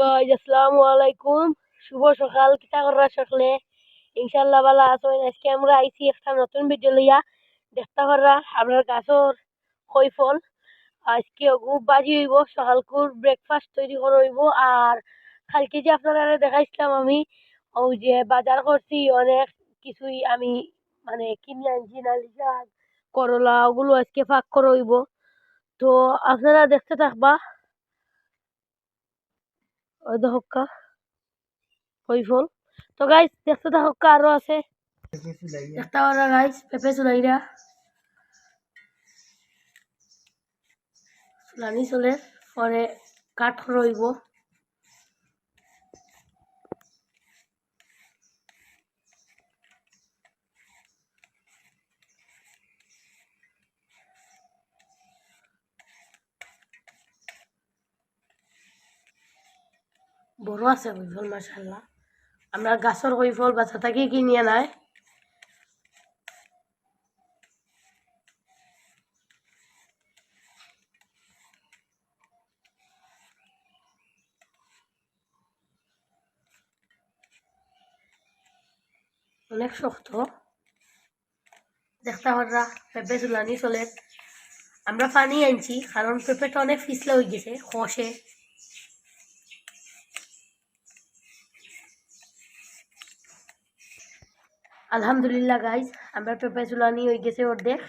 Guys আসসালামু আলাইকুম শুভ সকাল কিতা করা সকলে। ইনশাল্লাহ ভালো আছেন আজকে আমরা আইছি একটা নতুন ভিডিও লইয়া। দেখতে পারা আমরা গাছর কই ফল আজকে অগু বাজি হইব, সকালকুর ব্রেকফাস্ট তৈরি করা হইব। আর কালকে যে আপনারা দেখাইছিলাম আমি ওই যে বাজার করছি, অনেক কিছুই আমি মানে কিনে আনছি, নালি করলা, ওগুলো আজকে ফাঁক করা হইব। তো আপনারা দেখতে থাকবা। ওই দেখকা ওই ফল তো গাইস দেখতে থাকা আরও আছে। দেখতে পারা গাইস পেঁপে চুলাইরা চলে পরে কাঠ রইব বড় আছে কইফল মাশাল্লাহ আমরা গাছর কইফল বাচ্চা থাকি কিনিয়ে নাই অনেক শক্ত। দেখতে পারা পেঁপে চুলানি চলে। আমরা পানি আনছি কারণ পেঁপেটা অনেক ফিসলে হয়ে গেছে খসে আলহামদুলিল্লাহ গাইজ আমরা পেঁপে চুলানি হয়ে গেছে অর্ধেক।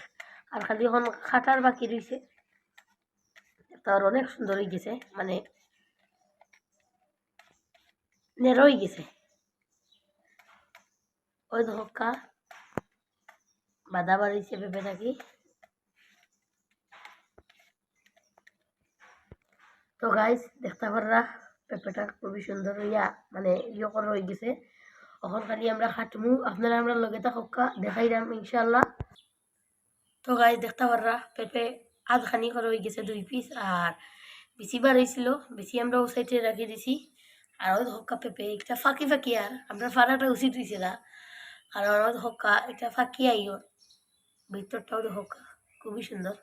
আর খালি এখন খাটার বাকি রয়েছে তার অনেক সুন্দর হয়ে গেছে মানে নেড়ো হয়ে গেছে। ওই ধক্কা বাদা বাড়িছে পেঁপে থাকি তো গাইজ দেখতে পাররা, পেঁপেটা খুবই সুন্দর হইয়া মানে ইয়ে করা হয়ে গেছে। এখন খালি আমরা খাটমু, আপনারা আমরা লগে থাকা দেখাইলাম ইনশাল্লাহ তো গাইজ দেখতে পাররা পেঁপে আধখানি করা হয়ে গেছে দুই পিস আর বেশি বার হয়েছিল বেশি আমরা ও সাইডে রাখি দিছি। আর ওই হক্কা পেঁপে একটা ফাঁকি ফাঁকি আর আমরা ফাড়াটা উচিত হয়েছে না। আর ওই হক্কা একটা ফাঁকি আইও ভিতরটাও হক্কা খুবই সুন্দর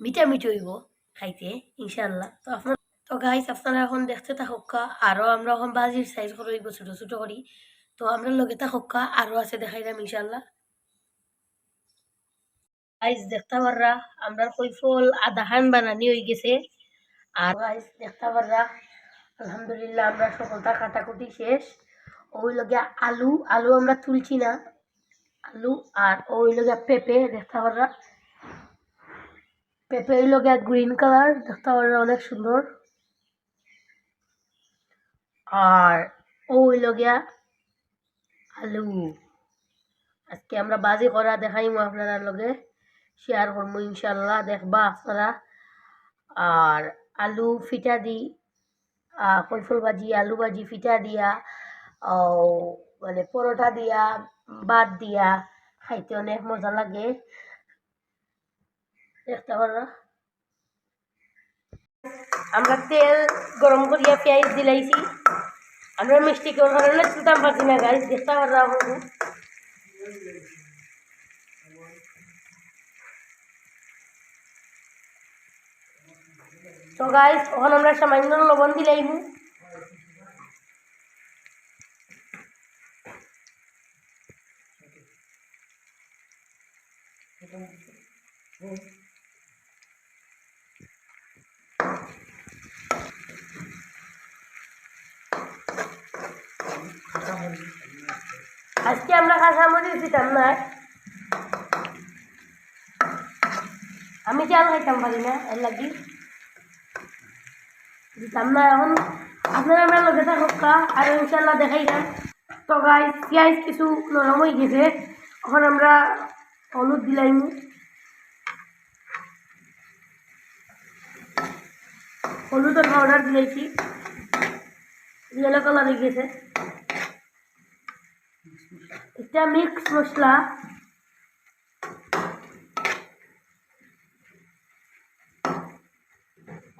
মিঠা মিঠি হইব, খাইতে ইনশাল্লাহ তো আপনার তো গাইস আপনারা এখন দেখতে থাকা আরও আমরা এখন বাজির সাইজ করে হইব ছোটো ছোটো করি। তো আমরা লগে থাকা আরও আছে দেখাই দেখাইলাম ইনশাল্লাহ গাইস দেখতে পাররা, আমরা কৈফল আধা খান বানানি হয়ে গেছে। আর গাইস দেখতে পাররা, আলহামদুলিল্লাহ, আমরা সকলটা কাটাকুটি শেষ। ওই লগে আলু আলু আমরা তুলছি না। আলু আর ওই লগে পেঁপে, দেখতে পাররা। পেঁপে ওই লগে গ্রিন কালার দেখতে পাররা, অনেক সুন্দর। আর ওই লগিয়া আলু। আজকে আমরা বাজি করা দেখাইমু আপনারা লগে। শেয়ার করব ইনশাল্লাহ দেখবা আপনারা। আর আলু ফিটা দি কৈফল ভাজি, আলু ভাজি ফিটা দিয়া, ও মানে পরোটা দিয়া, ভাত দিয়া, খাইতে অনেক মজা লাগে। দেখতে আমরা তেল গরম করিয়া পেঁয়াজ দিলাইছি। আমরা মিষ্টি কেউ কারণে চুতাম পারছি না গাছ দেখতে পারো আমাকে তো গাইস তখন আমরা সামান্য লবণ দিলাইম আজকে আমরা কাঁচামরিচ দিতাম না আমি চাল খাইতাম পারি না, এর লাগি? দিতাম না, এখন আপনারা আমরা লগে থাকা আর ইনশাল্লাহ দেখাই যান তো গাই পেঁয়াজ কিছু নরম হয়ে গেছে। এখন আমরা হলুদ দিলাইম হলুদের পাউডার দিলাইছি ইয়েলো কালার হয়ে গেছে। এটা mix masala.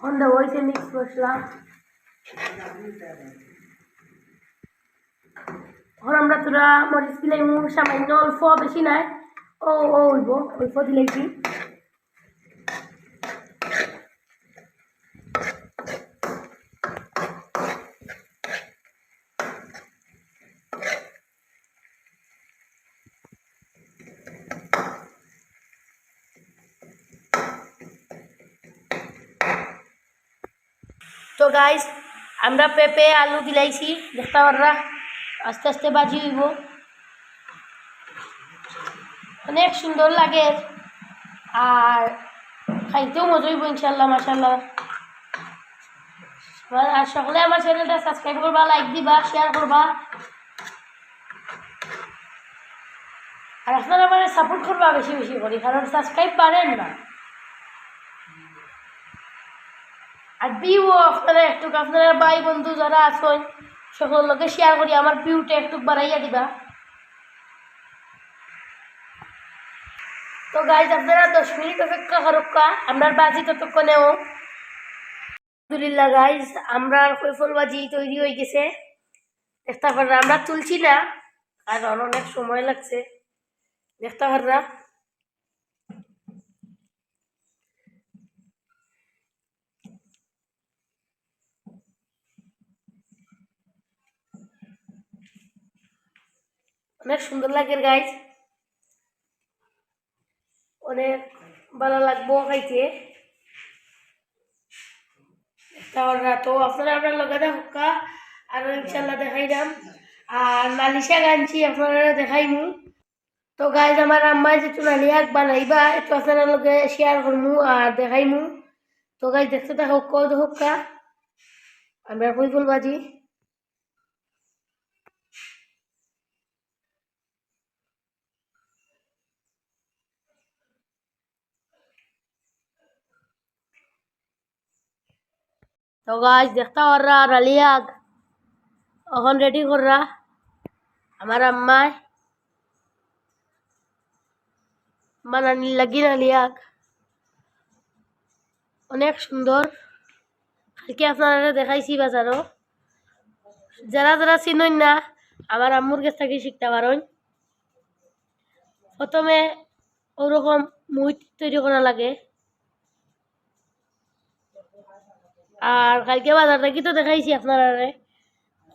on the voice mix মশলা। এখন আমরা তোরা মরিচ দিলে সামান্য অল্প বেশি নাই। ও ও হইব, অল্প দিলে তো গাইস আমরা পেঁপে, আলু দিলাইছি, দেখতে পাররা? আস্তে আস্তে বাজি হইব। অনেক সুন্দর লাগে। আর খাইতেও মজা হইব ইনশাল্লাহ মাসাল্লাহ আর সকলে আমার চ্যানেলটা সাবস্ক্রাইব করবা লাইক দিবা শেয়ার করবা। আর আপনারা আমার সাপোর্ট করবা বেশি বেশি করি, কারণ সাবস্ক্রাইব পারেন না। আর ভিউ আপনারা একটু, আপনারা ভাই বন্ধু যারা আছেন সকল লোকে শেয়ার করি, আমার ভিউটা একটু বাড়াইয়া দিবা। তো গাইজ আপনারা দশ মিনিট অপেক্ষা করুকা আমরা বাজি ততক্ষণেও। আলহামদুলিল্লাহ গাইজ আমরা কৈফল বাজি তৈরি হয়ে গেছে। দেখতে পাররা, আমরা তুলছি না, কারণ অনেক সময় লাগছে। দেখতে পাররা। অনেক সুন্দর লাগে গাইজ অনেক ভালো লাগবো খাইতে। তো আপনারা আপনার লগে দেখা আর ইনশাল্লাহ দেখাইলাম। আর নালিশা গানছি আপনারা দেখাইমু। তো গাইজ আমার আম্মাই যেটু নালিয়াক বানাইবা, একটু আপনারা লগে শেয়ার করমু আর দেখাইমু। তো গাইজ দেখতে থাকো কত হোক্কা আমরা কই বাজি তো গাছ দেখতে পাররা, রালিয়াগ। এখন রেডি কররা? আমার আম্মায় বানানি লাগি নালিয়াগ অনেক সুন্দর। কালকে আপনারা দেখাইছি বাজারও। যারা যারা চিনই না, আমার আম্মুর কাছ থেকে শিখতে পারেন প্রথমে ওরকম মুই তৈরি করা লাগে। আর কালকে বাজার থেকে তো দেখাইছি আপনারা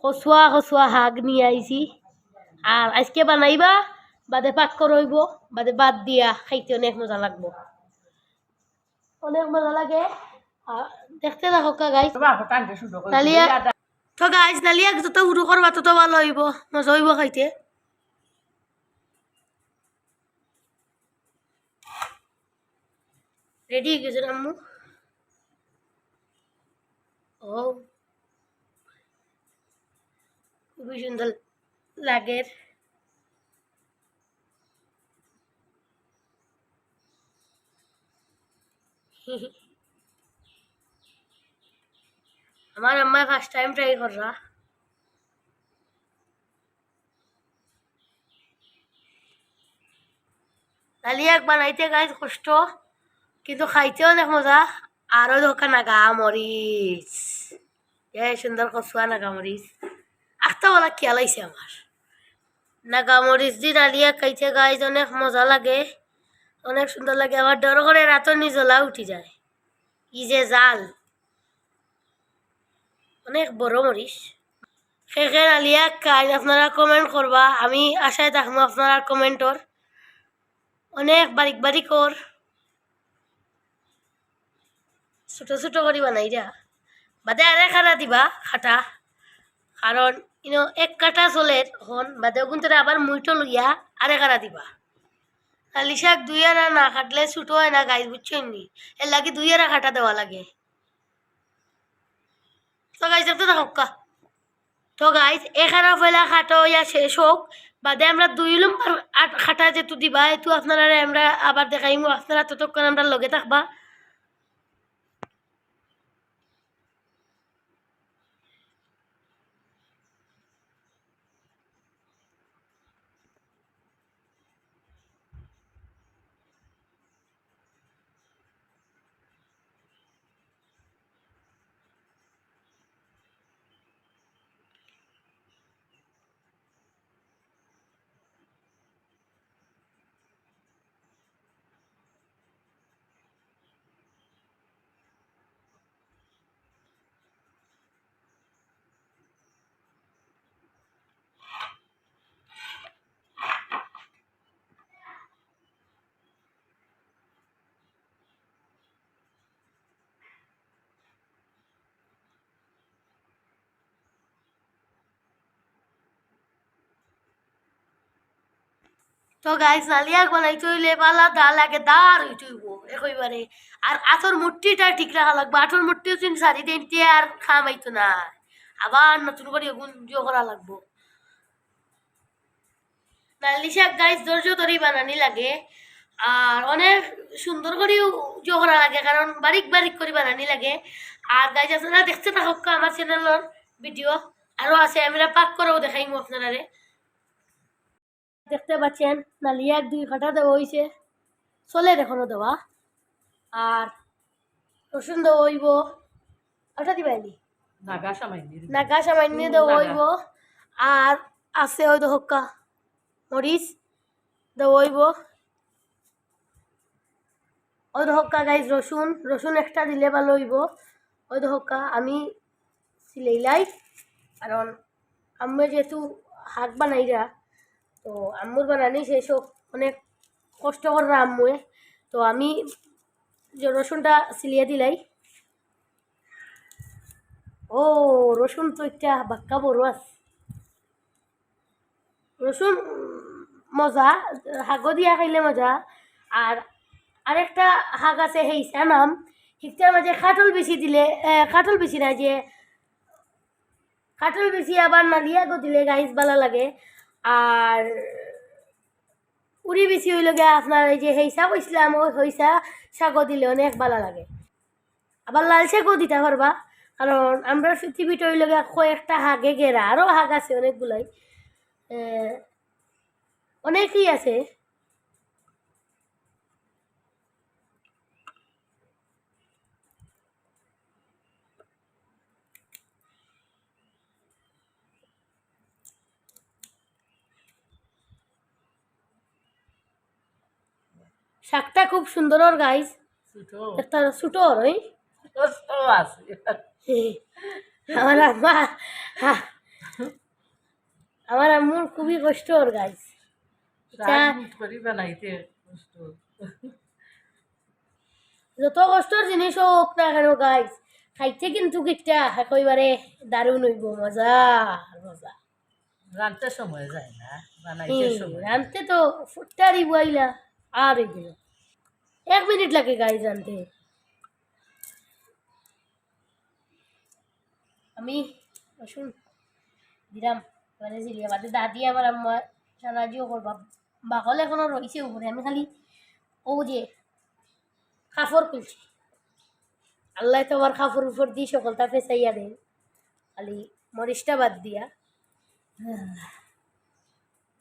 কচুয়া কচুয়া শাক নিয়ে আইছি। আর আজকে বানাইবা বাদে পাক করইব বাদে বাদ দিয়া খাইতে অনেক মজা লাগবো। অনেক মজা লাগে। দেখতে থাকো গাইস নালিয়া তো গাইস নালিয়া যত উড়ু করবা তত ভালো হইব। মজা হইব খাইতে। রেডি হয়ে গেছে আম্মু। ও খুবই সুন্দর লাগে। আমার আম্মা ফার্স্ট টাইম ট্রাই কররা ডালিয়াক বানাইতে গাইজ কষ্ট, কিন্তু খাইতে অনেক মজা। আরও দোকান নাগা মরিচ এ সুন্দর কচুয়া নাগা মরিচ বলা খেয়াল আইছে আমার নাগা মরিচ দি ডালিয়া খাইতে গাইজ অনেক মজা লাগে অনেক সুন্দর লাগে আবার ডর করে রাতর নিজলা উঠি যায় ই যে জাল অনেক বড় মরিচ শেষে আলিয়া কাইন আপনারা কমেন্ট করবা আমি আশায় থাকব আপনারা কমেন্টর অনেক বারিক বারিক কর ছোট ছোট করে বানাই যা বাদে আরে খাটা দিবা, খাটা। কারণ ইনো এক কাটা চলে হন, বাদে কিন্তু আবার মুইটো লইয়া আরে কাটা দিবা। কালি শাক দুই আনা না কাটলে ছোটো হয় না গাছ বুঝছেন নি? এর লাগে দুই আনা কাটা দেওয়া লাগে। তো গাছ দেখতে থাকা তো গাইজ এখানে ফেলা খাটো ইয়া শেষ হোক বাদে আমরা দুই লুম খাটা যেটু দিবা এটু আপনারা আমরা আবার দেখাইমু। আপনারা ততক্ষণ আমরা লগে থাকবা। তো গাইস নালিয়াক বানাই চইলে পালা দা লাগে দার হই চইব একইবারে আর আতর মুট্টিটা ঠিক রাখা লাগবে। আতর মুট্টিও চিন সারি দিন আর খামাইতো না। আবার নতুন করে গুণ জিও করা লাগবো। নালি শাক গাইস ধৈর্য ধরেই বানানি লাগে। আর অনেক সুন্দর করেও জিও করা লাগে, কারণ বারিক বারিক করে বানানি লাগে। আর গাইজ আপনারা দেখতে থাকুক আমার চ্যানেলের ভিডিও আরও আছে আমরা পাক করেও দেখাইমু আপনারা দেখতে পাচ্ছেন? নালিয়াক দুই কাটা দেওয়া হয়েছে চলে এখনও দেওয়া। আর রসুন দেওয়া হইব। ওটা দিবাইনি নাগা সামান্য দেওয়া হইব। আর আছে হয়তো হক্কা মরিচ দেওয়া হইব। ওই হক্কা গাইজ রসুন। রসুন একটা দিলে ভালো হইব। ওই হক্কা আমি সিলাইলাই। কারণ আমি যেহেতু শাক বানাইরা তো আম্মুর বানানি সেই সব অনেক কষ্ট কররা আম্মুয়ে। তো আমি যে রসুনটা সিলিয়ে দিলাই। ও রসুন তো একটা বাক্কা বড় আছে রসুন মজা শাক দিয়া খাইলে মজা। আর আরেকটা শাক আছে সেই নাম শিকটার মাঝে খাটল বেশি দিলে এ, খাটল বেশি না যে। কাটল বেশি আবার নালিয়া গো দিলে ভালো লাগে। আর উড়ি বেশি হইল গিয়া আপনার এই যে হেইসা কইসলাম ওই হইসা শাকও দিলে অনেক ভালো লাগে। আবার লাল শাকও দিতে পারবা, কারণ আমরা পৃথিবীটা হইল গিয়া কয়েকটা হাগে গেরা আরও হাগ আছে অনেকগুলাই অনেকই আছে। শাকটা খুব সুন্দর ওর গাইস একটা ছোটো ওর ওই আমার আম্মা আমার আম্মুর খুবই কষ্ট ওর গাইস যত কষ্টর জিনিস হোক না কেন গাইস খাইতে কিন্তু কিটা একেবারে দারুণ হইব মজা মজা। রানতে সময় যায় না বানাইতে সময়। রানতে তো বইলা আর এগুলো এক মিনিট লাগে গাইস রানতে আমি রসুন দিলাম মানে জিলিয়া বাদে দাদি আমার আম্মা সাহায্য করবা। বাকল এখনও রয়েছে উপরে, আমি খালি ও যে কাপড় খুলছি আল্লাহ তো আমার কাপড় উপর দিয়ে সকলটা ফেসাইয়া দেন। খালি মরিচটা বাদ দিয়া।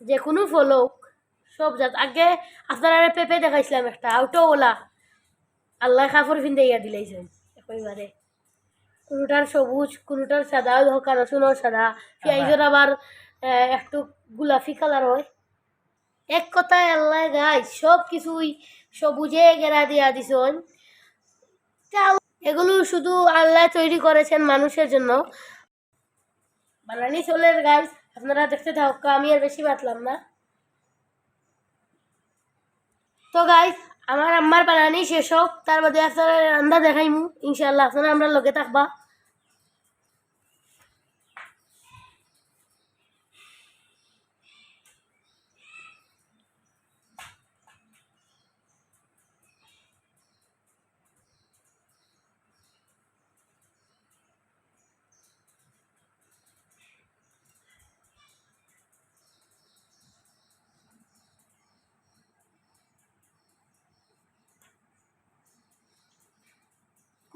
যে কোনো ফল হোক সব জাত। আগে আপনারা পেঁপে দেখাইছিলাম একটা, আউটো ওলা। আল্লাহ কাপড় ফিন্দাইয়া দিলাইছেন, একেবারে। কোনোটার সবুজ, কোনোটার সাদা, ধোকা রসুনের সাদা। পেঁয়াজের আবার একটু গোলাপি কালার হয়। এক কথায় আল্লাহ গাছ সব কিছুই সবুজে গেরা দিয়া দিছন। এগুলো শুধু আল্লাহ তৈরি করেছেন মানুষের জন্য। বানানি চলের গাছ আপনারা দেখতে থাকুক, আমি আর বেশি বাতলাম না। তো গাইস আমার আম্মার বানানি শেষ হোক, তার মধ্যে আপনারা রান্না দেখাইমু ইনশাল্লাহ আপনারা আমরা লগে থাকবা।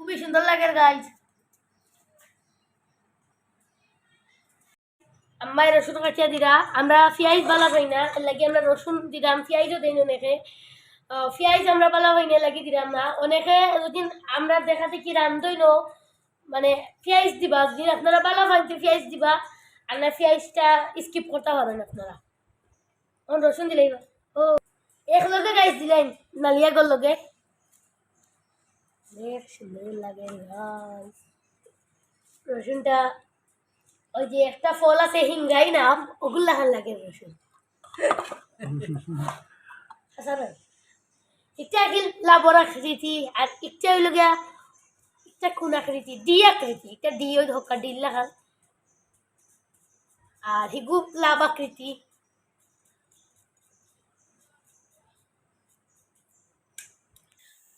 খুবই সুন্দর লাগে গাইস আম্মাই রসুন কাটিয়া দিরা, আমরা পিঁয়াজ বালা পাই না লাগি আমরা রসুন দিলাম পিঁয়াজও দিই অনেকে। পিঁয়াজ আমরা বালা পাই না লাগি দিলাম না। অনেকে যদি আমরা দেখাতে কি রান্ধই নো মানে পিঁয়াজ দিবা, যদি আপনারা বালা পাইতে পিঁয়াজ দিবা, আর না পিঁয়াজটা স্কিপ করতে পারেন আপনারা। রসুন দিলেই। ও, এক লগে গাইস দিলেন, নালিয়া গল লগে। অনেক সুন্দর লাগে গাইস। রসুনটা, ওই যে একটা ফল আছে হিঙ্গাই নাম ওগুলো লাগান লাগে রসুন। আচ্ছা না একটা লাবর আকৃতি, আর একটা হইল গিয়া একটা কোন আকৃতি? ডি আকৃতি একটা ডি ওই ধোকা ডিল লাগান আর হিগু লাভ আকৃতি।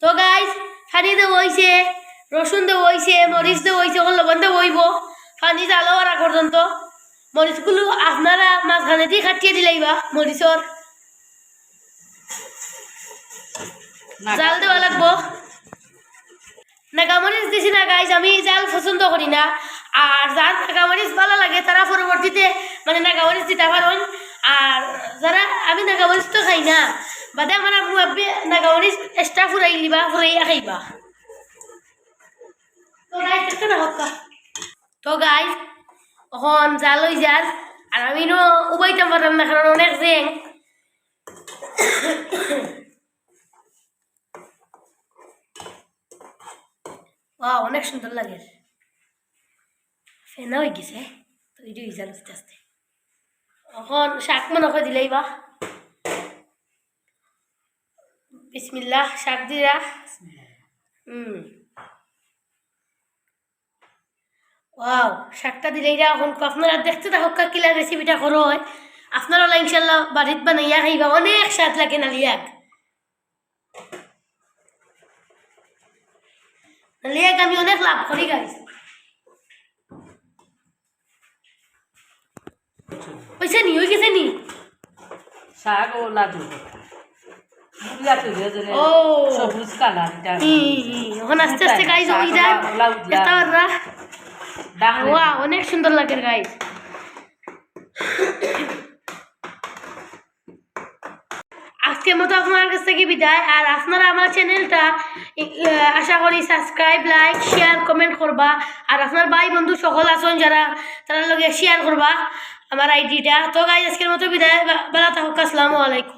তো গাইজ ফানি দে বইছে রসুন দে বইছে মরিচ দে বইছে ওগুলো লবণ দে বইব। ফানি জালো আর পর্যন্ত মরিচগুলো আপনারা মাঝখানে দিয়ে কাটিয়ে দিলাইবা মরিচর জাল দেওয়া লাগবো। নাগামরিচ দিছি না গাইজ আমি জাল পছন্দ করি না। আর যার নাগামরিচ ভালো লাগে তারা পরবর্তীতে মানে নাগামরিচ দিতে পারেন আর যারা আমি নাগামরিচ তো খাই না। বাদে আমার আব্বু আব্বি নাগামরিচ এক্সট্রা ফুরাই লিবা ফুরাইয়া খাইবা তো গাইজ দেখতে না হক্কা তো গাইজ এখন জাল হয়ে যার আর আমি নো উবাইতাম পারতাম না কারণ অনেক জেং অনেক সুন্দর লাগে ফেনা হয়ে গেছে তো এই হয়ে যান আস্তে আস্তে এখন শাক মনে করে দিলেই বা বিসমিল্লাহ শাক দিরা হুম ওয়াও, শাকটা দিলেই রা এখন আপনারা দেখতে থাকুক কিলা রেসিপিটা করো হয়। আপনারা ইনশাল্লাহ বাড়িত বানাইয়া খাইবা অনেক স্বাদ লাগে নালিয়াক নালিয়াক আমি অনেক লাভ করি গাইছি হয়েছে নি? হয়ে গেছে নি? শাক ও লাদু। সবুজ আস্তে আস্তে গাইজ ওই যায়। দেখতে পাররা ডাকলে ওয়া অনেক সুন্দর লাগে গাইজ আজকের মতো আপনার কাছ থেকে বিদায়। আর আপনারা আমার চ্যানেলটা আশা করি সাবস্ক্রাইব লাইক শেয়ার কমেন্ট করবা। আর আপনার ভাই বন্ধু সকল আছেন যারা তারা লগে শেয়ার করবা আমার আইডিটা তো গাইজ আজকের মতো বিদায়। বেলা থাকুক আসসালামু আলাইকুম।